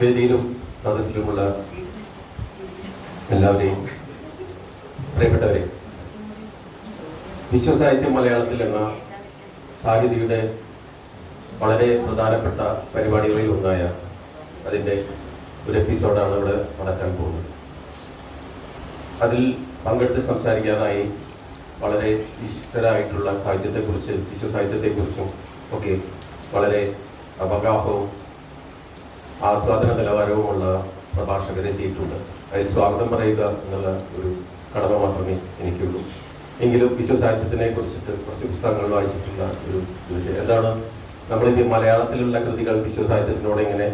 വേദിയിലും സദസ്സിലുമുള്ള എല്ലാവരെയും പ്രിയപ്പെട്ടവരെ വിശ്വസാഹിത്യം മലയാളത്തിൽ എന്ന സാഹിതിയുടെ വളരെ പ്രധാനപ്പെട്ട പരിപാടികളിൽ ഒന്നായ അതിന്റെ ഒരു എപ്പിസോഡാണ് ഇവിടെ നടക്കാൻ പോകുന്നത്. അതിൽ പങ്കെടുത്ത് സംസാരിക്കാനായി വളരെ ഇഷ്ടരായിട്ടുള്ള സാഹിത്യത്തെക്കുറിച്ച് വിശ്വസാഹിത്യത്തെക്കുറിച്ചും ഒക്കെ വളരെ അവഗാഹവും ആസ്വാദന നിലവാരവുമുള്ള പ്രഭാഷകരെ എത്തിയിട്ടുണ്ട്. അതിൽ സ്വാഗതം പറയുക എന്നുള്ള ഒരു കടമ മാത്രമേ എനിക്കുള്ളൂ. എങ്കിലും വിശ്വസാഹിത്യത്തിനെ കുറിച്ചിട്ട് കുറച്ച് പുസ്തകങ്ങൾ വായിച്ചിട്ടുള്ള ഒരു എന്താണ്? നമ്മളിത് മലയാളത്തിലുള്ള കൃതികൾ വിശ്വസാഹിത്യത്തിനോട് എങ്ങനെ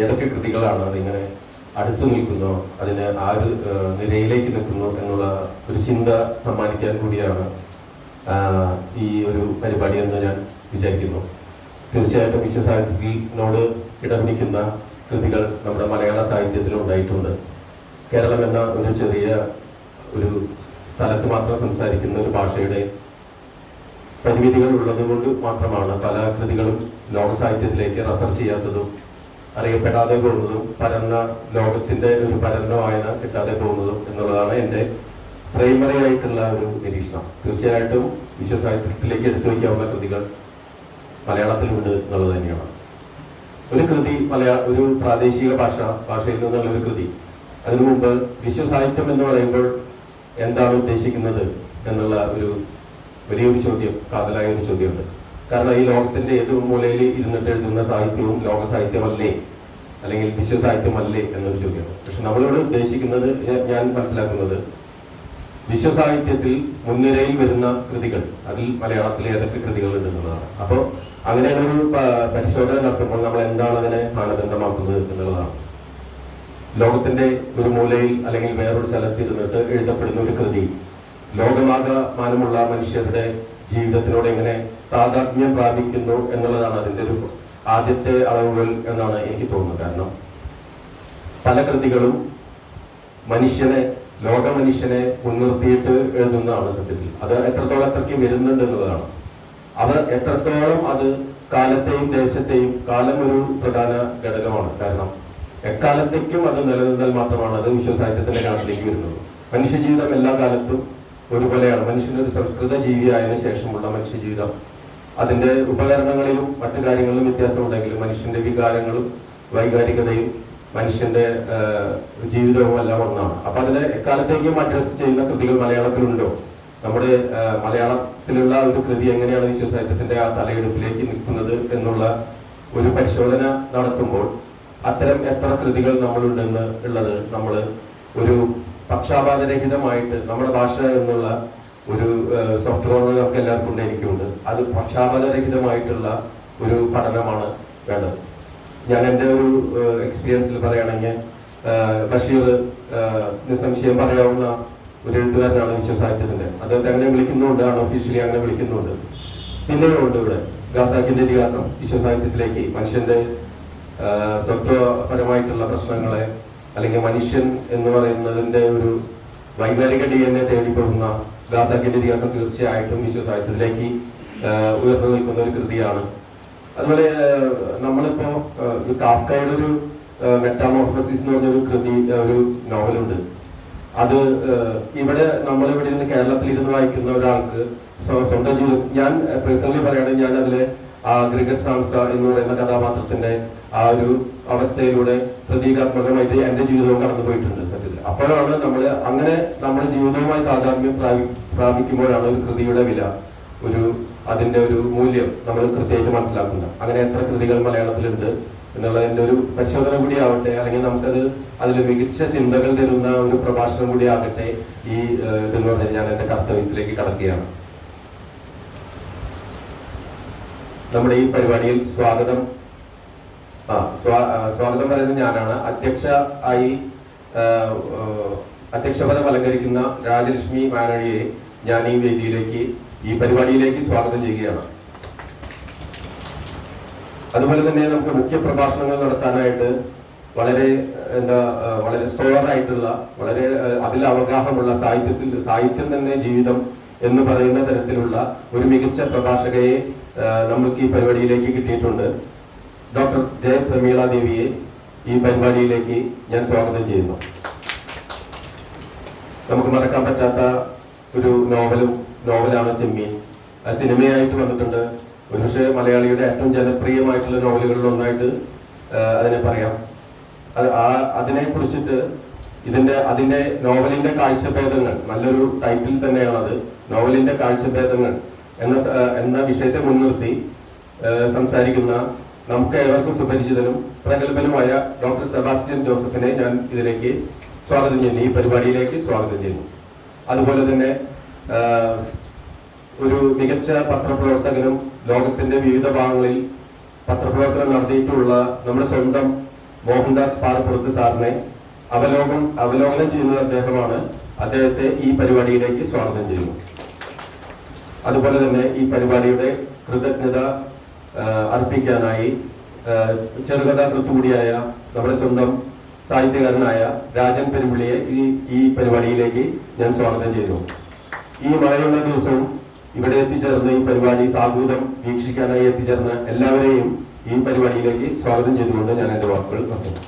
ഏതൊക്കെ കൃതികളാണ് അതിങ്ങനെ അടുത്തു നിൽക്കുന്നു അതിന് ആ ഒരു നിരയിലേക്ക് നിൽക്കുന്നു എന്നുള്ള ഒരു ചിന്ത സമ്മാനിക്കാൻ കൂടിയാണ് ഈ ഒരു പരിപാടി എന്ന് ഞാൻ വിചാരിക്കുന്നു. തീർച്ചയായിട്ടും വിശ്വസാഹിത്യത്തിനോട് ഇടപിടിക്കുന്ന കൃതികൾ നമ്മുടെ മലയാള സാഹിത്യത്തിൽ ഉണ്ടായിട്ടുണ്ട്. കേരളം എന്ന ഒരു ചെറിയ ഒരു സ്ഥലത്ത് മാത്രം സംസാരിക്കുന്ന ഒരു ഭാഷയുടെ പരിമിതികൾ ഉള്ളതുകൊണ്ട് മാത്രമാണ് പല കൃതികളും ലോക സാഹിത്യത്തിലേക്ക് റഫർ ചെയ്യാത്തതും അറിയപ്പെടാതെ പോകുന്നതും പരന്ന ലോകത്തിന്റെ ഒരു പരന്ന വായന കിട്ടാതെ പോകുന്നതും എന്നുള്ളതാണ് എന്റെ പ്രൈമറി ആയിട്ടുള്ള ഒരു നിരീക്ഷണം. തീർച്ചയായിട്ടും വിശ്വസാഹിത്യത്തിലേക്ക് എടുത്തു വയ്ക്കാവുന്ന കൃതികൾ മലയാളത്തിലുണ്ട് എന്നുള്ളത് തന്നെയാണ്. ഒരു കൃതി മലയാള ഒരു പ്രാദേശിക ഭാഷ ഭാഷയിൽ നിന്നുള്ള ഒരു കൃതി. അതിനു മുമ്പ് വിശ്വസാഹിത്യം എന്ന് പറയുമ്പോൾ എന്താണ് ഉദ്ദേശിക്കുന്നത് എന്നുള്ള ഒരു വലിയൊരു ചോദ്യം കാതലായ ഒരു ചോദ്യമുണ്ട്. കാരണം ഈ ലോകത്തിന്റെ ഏത് മൂലയിൽ ഇരുന്നിട്ട് എഴുതുന്ന സാഹിത്യവും ലോക സാഹിത്യമല്ലേ അല്ലെങ്കിൽ വിശ്വസാഹിത്യമല്ലേ എന്നൊരു ചോദ്യമാണ്. പക്ഷെ നമ്മളിവിടെ ഉദ്ദേശിക്കുന്നത് ഞാൻ- മനസ്സിലാക്കുന്നത് വിശ്വസാഹിത്യത്തിൽ മുൻനിരയിൽ വരുന്ന കൃതികൾ അതിൽ മലയാളത്തിലെ ഏതൊക്കെ കൃതികൾ ഉണ്ടെന്നുള്ളതാണ് അപ്പോൾ അങ്ങനെയുള്ള ഒരു പരിശോധന മാനദണ്ഡമാക്കുന്നത് എന്നുള്ളതാണ്. ലോകത്തിന്റെ ഒരു മൂലയിൽ അല്ലെങ്കിൽ വേറൊരു സ്ഥലത്ത് ഇരുന്നിട്ട് എഴുതപ്പെടുന്ന ഒരു കൃതി ലോകമാകമാനമുള്ള മനുഷ്യരുടെ ജീവിതത്തിനോട് എങ്ങനെ താതാത്മ്യം പ്രാപിക്കുന്നു എന്നുള്ളതാണ് അതിന്റെ ഒരു ആദ്യത്തെ അളവുകൾ എന്നാണ് എനിക്ക് തോന്നുന്നത്. കാരണം പല കൃതികളും മനുഷ്യനെ ലോക മനുഷ്യനെ മുൻനിർത്തിയിട്ട് എഴുതുന്നതാണ് സത്യത്തിൽ. അത് എത്രത്തോളം അത്രയ്ക്ക് വരുന്നുണ്ട് എന്നുള്ളതാണ്. അത് എത്രത്തോളം അത് കാലത്തെയും ദേശത്തെയും കാലം ഒരു പ്രധാന ഘടകമാണ്. കാരണം എക്കാലത്തേക്കും അത് നിലനിന്നാൽ മാത്രമാണ് അത് വിശ്വസാഹിത്യത്തിന്റെ കാലത്തേക്ക് വരുന്നത്. മനുഷ്യജീവിതം എല്ലാ കാലത്തും ഒരുപോലെയാണ്. മനുഷ്യനൊരു സംസ്കൃത ജീവിയായതിനു ശേഷമുള്ള മനുഷ്യജീവിതം. അതിന്റെ ഉപകരണങ്ങളിലും മറ്റു കാര്യങ്ങളിലും വ്യത്യാസമുണ്ടെങ്കിലും മനുഷ്യന്റെ വികാരങ്ങളും വൈകാരികതയും മനുഷ്യന്റെ ജീവിതവും എല്ലാം ഒന്നാണ്. അപ്പൊ അതിനെ എക്കാലത്തേക്കും അഡ്രസ് ചെയ്യുന്ന കൃതികൾ മലയാളത്തിലുണ്ടോ? നമ്മുടെ മലയാളത്തിലുള്ള ഒരു കൃതി എങ്ങനെയാണ് വിശ്വ സാഹിത്യത്തിന്റെ ആ തലയെടുപ്പിലേക്ക് നിൽക്കുന്നത് എന്നുള്ള ഒരു പരിശോധന നടത്തുമ്പോൾ അത്തരം എത്ര കൃതികൾ നമ്മളുണ്ടെന്ന് ഉള്ളത് നമ്മൾ ഒരു പക്ഷാപാതരഹിതമായിട്ട് നമ്മുടെ ഭാഷ എന്നുള്ള ഒരു സോഫ്റ്റ് കോർണർ നമുക്ക് എല്ലാവർക്കും ഉണ്ട് എനിക്കുണ്ട്. അത് പക്ഷാപാതരഹിതമായിട്ടുള്ള ഒരു പഠനമാണ് വേണ്ടത്. ഞാൻ എന്റെ ഒരു എക്സ്പീരിയൻസിൽ പറയുകയാണെങ്കിൽ ബഷീർ നിസ്സംശയം പറയാവുന്ന ഒരു എഴുത്തുകാരനാണ് വിശ്വ സാഹിത്യത്തിന്റെ അദ്ദേഹത്തെ അങ്ങനെ വിളിക്കുന്നുണ്ട് ആണ് ഒഫീഷ്യലി അങ്ങനെ വിളിക്കുന്നുണ്ട്. പിന്നെയും ഉണ്ട് ഇവിടെ ഗാസാക്കിന്റെ ഇതിഹാസം വിശ്വ സാഹിത്യത്തിലേക്ക് മനുഷ്യന്റെ സ്വത്വപരമായിട്ടുള്ള പ്രശ്നങ്ങളെ അല്ലെങ്കിൽ മനുഷ്യൻ എന്ന് പറയുന്നതിന്റെ ഒരു വൈകാരിക ഡി എൻ എ തേടിപ്പോകുന്ന ഗാസാക്കിന്റെ ഇതിഹാസം തീർച്ചയായിട്ടും വിശ്വ സാഹിത്യത്തിലേക്ക് ഉയർന്നു നിൽക്കുന്ന ഒരു കൃതിയാണ്. അതുപോലെ നമ്മളിപ്പോ കാഫ്കയുടെ ഒരു മെറ്റാമോർഫസിസ് എന്ന് പറഞ്ഞൊരു കൃതി ഒരു നോവലുണ്ട് അത് ഇവിടെ നമ്മൾ ഇവിടെ ഇരുന്ന് കേരളത്തിൽ ഇരുന്ന് വായിക്കുന്ന ഒരാൾക്ക് സ്വ- സ്വന്തം ജീവിതം. ഞാൻ പേഴ്സണലി പറയുകയാണെങ്കിൽ ഞാൻ അതിലെ ആ ഗ്രിഗർ സാംസ എന്ന് പറയുന്ന കഥാപാത്രത്തിന്റെ ആ ഒരു അവസ്ഥയിലൂടെ പ്രതീകാത്മകമായിട്ട് എന്റെ ജീവിതവും കടന്നു പോയിട്ടുണ്ട് സത്യത്തിൽ. അപ്പോഴാണ് നമ്മൾ അങ്ങനെ നമ്മുടെ ജീവിതവുമായി താതാത്മ്യം പ്രാപി- പ്രാപിക്കുമ്പോഴാണ് ഒരു കൃതിയുടെ വില ഒരു അതിന്റെ ഒരു മൂല്യം നമ്മൾ കൃത്യമായിട്ട് മനസ്സിലാക്കുന്നത്. അങ്ങനെ എത്ര കൃതികൾ മലയാളത്തിലുണ്ട് എന്നുള്ളതിന്റെ ഒരു പരിശോധന കൂടി ആവട്ടെ അല്ലെങ്കിൽ നമുക്കത് അതിൽ മികച്ച ചിന്തകൾ തരുന്ന ഒരു പ്രഭാഷണം കൂടി ആകട്ടെ ഈ ഇതെന്ന് പറഞ്ഞാൽ ഞാൻ എന്റെ കർത്തവ്യത്തിലേക്ക് കടക്കുകയാണ്. നമ്മുടെ ഈ പരിപാടിയിൽ സ്വാഗതം. ആ സ്വാഗതം പറയുന്നത് ഞാനാണ്. അധ്യക്ഷ ആയി അധ്യക്ഷപദം അലങ്കരിക്കുന്ന രാജലക്ഷ്മി മാനഴിയെ ഞാൻ ഈ വേദിയിലേക്ക് ഈ പരിപാടിയിലേക്ക് സ്വാഗതം ചെയ്യുകയാണ്. അതുപോലെ തന്നെ നമുക്ക് മുഖ്യ പ്രഭാഷണങ്ങൾ നടത്താനായിട്ട് വളരെ എന്താ വളരെ സ്കോർ ആയിട്ടുള്ള വളരെ അതിൽ അവഗാഹമുള്ള സാഹിത്യത്തിൽ സാഹിത്യം തന്നെ ജീവിതം എന്ന് പറയുന്ന തരത്തിലുള്ള ഒരു മികച്ച പ്രഭാഷകയെ നമുക്ക് ഈ പരിപാടിയിലേക്ക് കിട്ടിയിട്ടുണ്ട്. ഡോക്ടർ ജയ പ്രമീള ദേവിയെ ഈ പരിപാടിയിലേക്ക് ഞാൻ സ്വാഗതം ചെയ്യുന്നു. നമുക്ക് മറക്കാൻ പറ്റാത്ത ഒരു നോവലും നോവലാണ് ചെമ്മീൻ. സിനിമയായിട്ട് വന്നിട്ടുണ്ട്. ഒരുപക്ഷെ മലയാളിയുടെ ഏറ്റവും ജനപ്രിയമായിട്ടുള്ള നോവലുകളിൽ ഒന്നായിട്ട് അതിനെ പറയാം. ആ അതിനെ കുറിച്ചിട്ട് ഇതിന്റെ അതിന്റെ നോവലിന്റെ കാഴ്ചഭേദങ്ങൾ നല്ലൊരു ടൈറ്റിൽ തന്നെയാണ് അത് നോവലിന്റെ കാഴ്ചഭേദങ്ങൾ എന്ന എന്ന വിഷയത്തെ മുൻനിർത്തി സംസാരിക്കുന്ന നമുക്ക് ഏവർക്കും സുപരിചിതനും പ്രഗത്ഭനുമായ ഡോക്ടർ സെബാസ്റ്റ്യൻ ജോസഫിനെ ഞാൻ ഇതിലേക്ക് സ്വാഗതം ചെയ്യുന്നു. ഈ പരിപാടിയിലേക്ക് സ്വാഗതം ചെയ്യുന്നു. അതുപോലെ തന്നെ ഒരു മികച്ച പത്രപ്രവർത്തകനും ലോകത്തിന്റെ വിവിധ ഭാഗങ്ങളിൽ പത്രപ്രവർത്തനം നടത്തിയിട്ടുള്ള നമ്മുടെ സ്വന്തം മോഹൻദാസ് പാറപ്പുറത്ത് സാറിനെ അവലോകനം അവലോകനം ചെയ്യുന്നത് അദ്ദേഹമാണ്. അദ്ദേഹത്തെ ഈ പരിപാടിയിലേക്ക് സ്വാഗതം ചെയ്യുന്നു. അതുപോലെ തന്നെ ഈ പരിപാടിയുടെ കൃതജ്ഞത അർപ്പിക്കാനായി ചെറുകഥാ കൃത്തുകൂടിയായ നമ്മുടെ സ്വന്തം സാഹിത്യകാരനായ രാജൻ പെരുമ്പിളിയെ ഈ ഈ പരിപാടിയിലേക്ക് ഞാൻ സ്വാഗതം ചെയ്യുന്നു. ഈ മഴയുള്ള ദിവസവും ഇവിടെ എത്തിച്ചേർന്ന് ഈ പരിപാടി സാഗൂതം വീക്ഷിക്കാനായി എത്തിച്ചേർന്ന എല്ലാവരെയും ഈ പരിപാടിയിലേക്ക് സ്വാഗതം ചെയ്തുകൊണ്ട് ഞാൻ എന്റെ വാക്കുകൾ നിർത്തുന്നു.